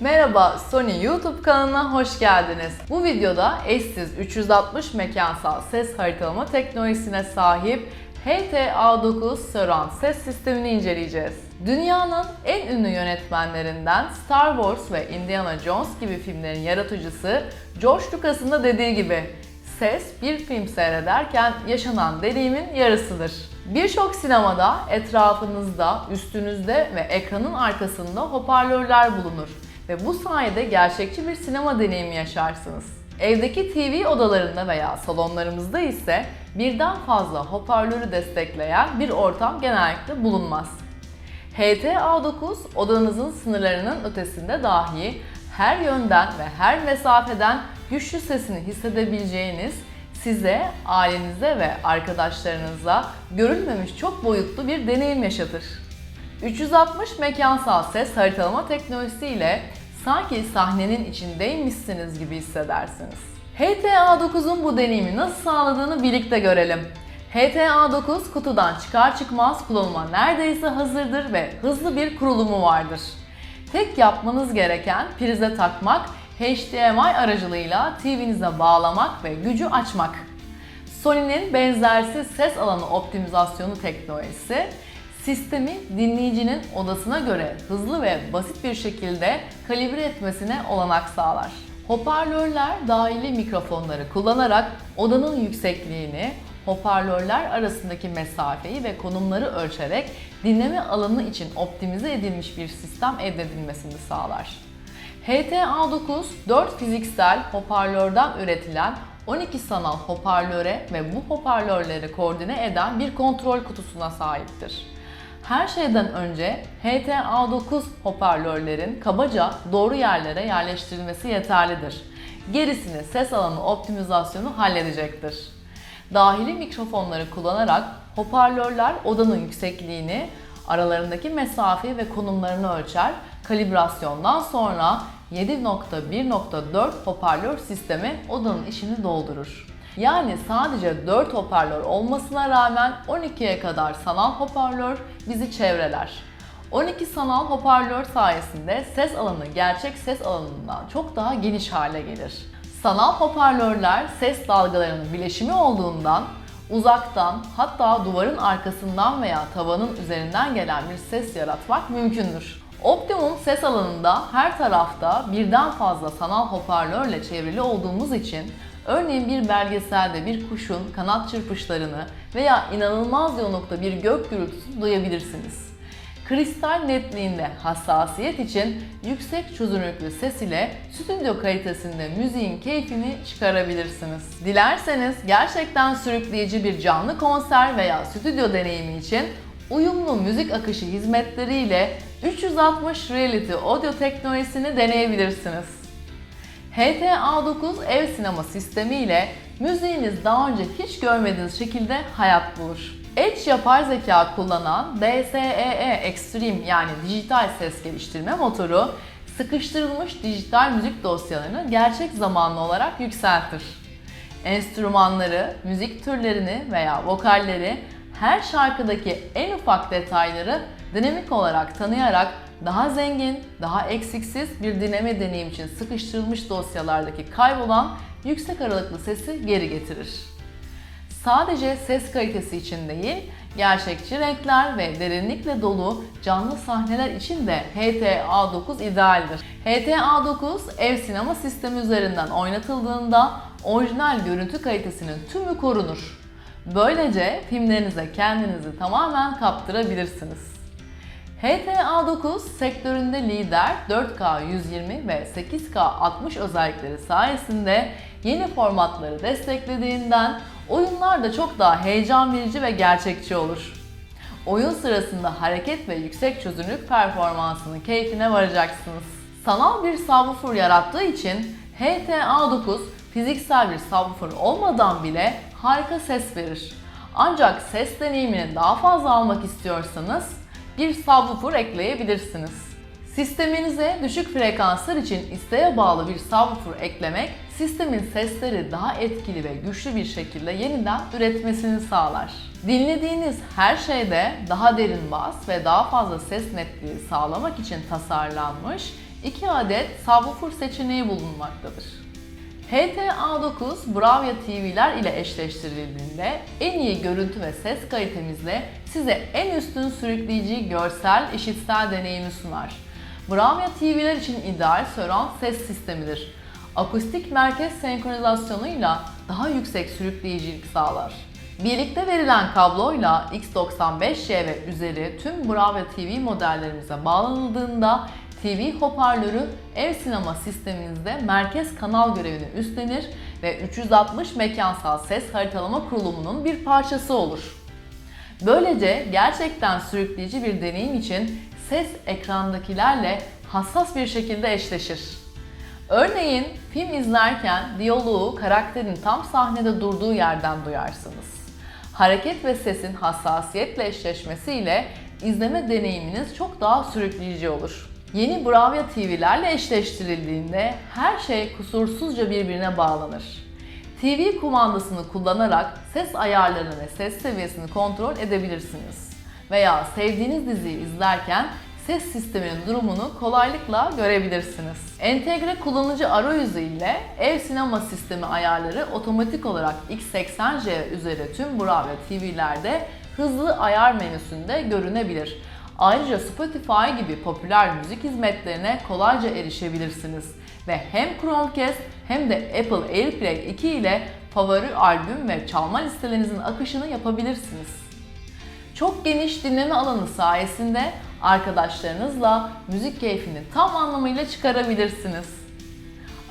Merhaba Sony YouTube kanalına hoş geldiniz. Bu videoda eşsiz 360 mekansal ses haritalama teknolojisine sahip HTA9 Surround ses sistemini inceleyeceğiz. Dünyanın en ünlü yönetmenlerinden Star Wars ve Indiana Jones gibi filmlerin yaratıcısı George Lucas'ın da dediği gibi ses bir film seyrederken yaşanan deneyimin yarısıdır. Birçok sinemada etrafınızda, üstünüzde ve ekranın arkasında hoparlörler bulunur ve bu sayede gerçekçi bir sinema deneyimi yaşarsınız. Evdeki TV odalarında veya salonlarımızda ise birden fazla hoparlörü destekleyen bir ortam genellikle bulunmaz. HTA9 odanızın sınırlarının ötesinde dahi her yönden ve her mesafeden güçlü sesini hissedebileceğiniz size, ailenize ve arkadaşlarınıza görülmemiş çok boyutlu bir deneyim yaşatır. 360 mekansal ses haritalama teknolojisi ile sanki sahnenin içindeymişsiniz gibi hissedersiniz. HTA9'un bu deneyimi nasıl sağladığını birlikte görelim. HTA9 kutudan çıkar çıkmaz kullanıma neredeyse hazırdır ve hızlı bir kurulumu vardır. Tek yapmanız gereken prize takmak, HDMI aracılığıyla TV'nize bağlamak ve gücü açmak. Sony'nin benzersiz ses alanı optimizasyonu teknolojisi, sistemi dinleyicinin odasına göre hızlı ve basit bir şekilde kalibre etmesine olanak sağlar. Hoparlörler dahili mikrofonları kullanarak odanın yüksekliğini, hoparlörler arasındaki mesafeyi ve konumları ölçerek dinleme alanı için optimize edilmiş bir sistem elde edilmesini sağlar. HTA9 4 fiziksel hoparlörden üretilen 12 sanal hoparlöre ve bu hoparlörleri koordine eden bir kontrol kutusuna sahiptir. Her şeyden önce HTA9 hoparlörlerin kabaca doğru yerlere yerleştirilmesi yeterlidir. Gerisini ses alanı optimizasyonu halledecektir. Dahili mikrofonları kullanarak hoparlörler odanın yüksekliğini, aralarındaki mesafeyi ve konumlarını ölçer. Kalibrasyondan sonra 7.1.4 hoparlör sistemi odanın içini doldurur. Yani sadece 4 hoparlör olmasına rağmen 12'ye kadar sanal hoparlör bizi çevreler. 12 sanal hoparlör sayesinde ses alanı gerçek ses alanından çok daha geniş hale gelir. Sanal hoparlörler ses dalgalarının bileşimi olduğundan uzaktan hatta duvarın arkasından veya tavanın üzerinden gelen bir ses yaratmak mümkündür. Optimum ses alanında her tarafta birden fazla sanal hoparlörle çevrili olduğumuz için örneğin bir belgeselde bir kuşun kanat çırpışlarını veya inanılmaz yoğunlukta bir gök gürültüsü duyabilirsiniz. Kristal netliğinde hassasiyet için yüksek çözünürlüklü ses ile stüdyo kalitesinde müziğin keyfini çıkarabilirsiniz. Dilerseniz gerçekten sürükleyici bir canlı konser veya stüdyo deneyimi için uyumlu müzik akışı hizmetleriyle 360 Reality Audio teknolojisini deneyebilirsiniz. HTA9 ev sinema sistemi ile müziğiniz daha önce hiç görmediğiniz şekilde hayat bulur. Edge yapay zeka kullanan DSEE Extreme yani dijital ses geliştirme motoru sıkıştırılmış dijital müzik dosyalarını gerçek zamanlı olarak yükseltir. Enstrümanları, müzik türlerini veya vokalleri her şarkıdaki en ufak detayları dinamik olarak tanıyarak daha zengin, daha eksiksiz bir dinleme deneyim için sıkıştırılmış dosyalardaki kaybolan yüksek aralıklı sesi geri getirir. Sadece ses kalitesi için değil, gerçekçi renkler ve derinlikle dolu canlı sahneler için de HTA9 idealdir. HTA9 ev sinema sistemi üzerinden oynatıldığında orijinal görüntü kalitesinin tümü korunur. Böylece filmlerinize kendinizi tamamen kaptırabilirsiniz. HTA9 sektöründe lider 4K 120 ve 8K 60 özellikleri sayesinde yeni formatları desteklediğinden oyunlar da çok daha heyecan verici ve gerçekçi olur. Oyun sırasında hareket ve yüksek çözünürlük performansının keyfine varacaksınız. Sanal bir subwoofer yarattığı için HTA9 fiziksel bir subwoofer olmadan bile harika ses verir. Ancak ses deneyimini daha fazla almak istiyorsanız bir subwoofer ekleyebilirsiniz. Sisteminize düşük frekanslar için isteğe bağlı bir subwoofer eklemek, sistemin sesleri daha etkili ve güçlü bir şekilde yeniden üretmesini sağlar. Dinlediğiniz her şeyde daha derin bas ve daha fazla ses netliği sağlamak için tasarlanmış 2 adet subwoofer seçeneği bulunmaktadır. HTA9 Bravia TV'ler ile eşleştirildiğinde en iyi görüntü ve ses kalitemizle size en üstün sürükleyici görsel, işitsel deneyimi sunar. Bravia TV'ler için ideal surround ses sistemidir. Akustik merkez senkronizasyonuyla daha yüksek sürükleyicilik sağlar. Birlikte verilen kabloyla X95Y ve üzeri tüm Bravia TV modellerimize bağlanıldığında TV hoparlörü ev sinema sisteminizde merkez kanal görevini üstlenir ve 360 mekansal ses haritalama kurulumunun bir parçası olur. Böylece gerçekten sürükleyici bir deneyim için ses ekrandakilerle hassas bir şekilde eşleşir. Örneğin film izlerken diyaloğu karakterin tam sahnede durduğu yerden duyarsınız. Hareket ve sesin hassasiyetle eşleşmesiyle izleme deneyiminiz çok daha sürükleyici olur. Yeni Bravia TV'lerle eşleştirildiğinde her şey kusursuzca birbirine bağlanır. TV kumandasını kullanarak ses ayarlarını ve ses seviyesini kontrol edebilirsiniz. Veya sevdiğiniz diziyi izlerken ses sisteminin durumunu kolaylıkla görebilirsiniz. Entegre kullanıcı arayüzü ile ev sinema sistemi ayarları otomatik olarak X80J üzeri tüm Bravia TV'lerde hızlı ayar menüsünde görünebilir. Ayrıca Spotify gibi popüler müzik hizmetlerine kolayca erişebilirsiniz ve hem Chromecast hem de Apple AirPlay 2 ile favori albüm ve çalma listelerinizin akışını yapabilirsiniz. Çok geniş dinleme alanı sayesinde arkadaşlarınızla müzik keyfini tam anlamıyla çıkarabilirsiniz.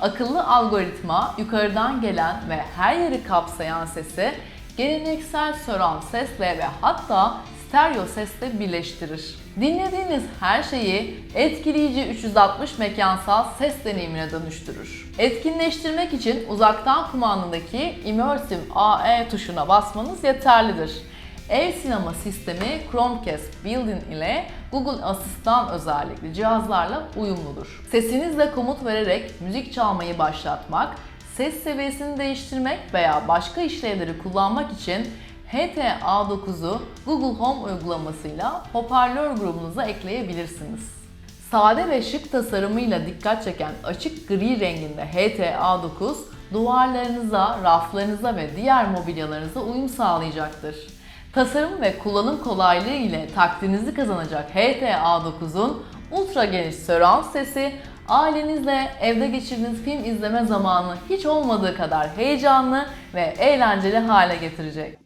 Akıllı algoritma yukarıdan gelen ve her yeri kapsayan sesi geleneksel surround sesle ve hatta stereo sesle birleştirir. Dinlediğiniz her şeyi etkileyici 360 mekansal ses deneyimine dönüştürür. Etkinleştirmek için uzaktan kumandadaki Immersive AE tuşuna basmanız yeterlidir. Ev sinema sistemi Chromecast Built-in ile Google Asistan özellikli cihazlarla uyumludur. Sesinizle komut vererek müzik çalmayı başlatmak, ses seviyesini değiştirmek veya başka işlevleri kullanmak için HTA9'u Google Home uygulamasıyla hoparlör grubunuza ekleyebilirsiniz. Sade ve şık tasarımıyla dikkat çeken açık gri renginde HTA9 duvarlarınıza, raflarınıza ve diğer mobilyalarınıza uyum sağlayacaktır. Tasarım ve kullanım kolaylığı ile takdirinizi kazanacak HTA9'un ultra geniş surround sesi ailenizle evde geçirdiğiniz film izleme zamanı hiç olmadığı kadar heyecanlı ve eğlenceli hale getirecek.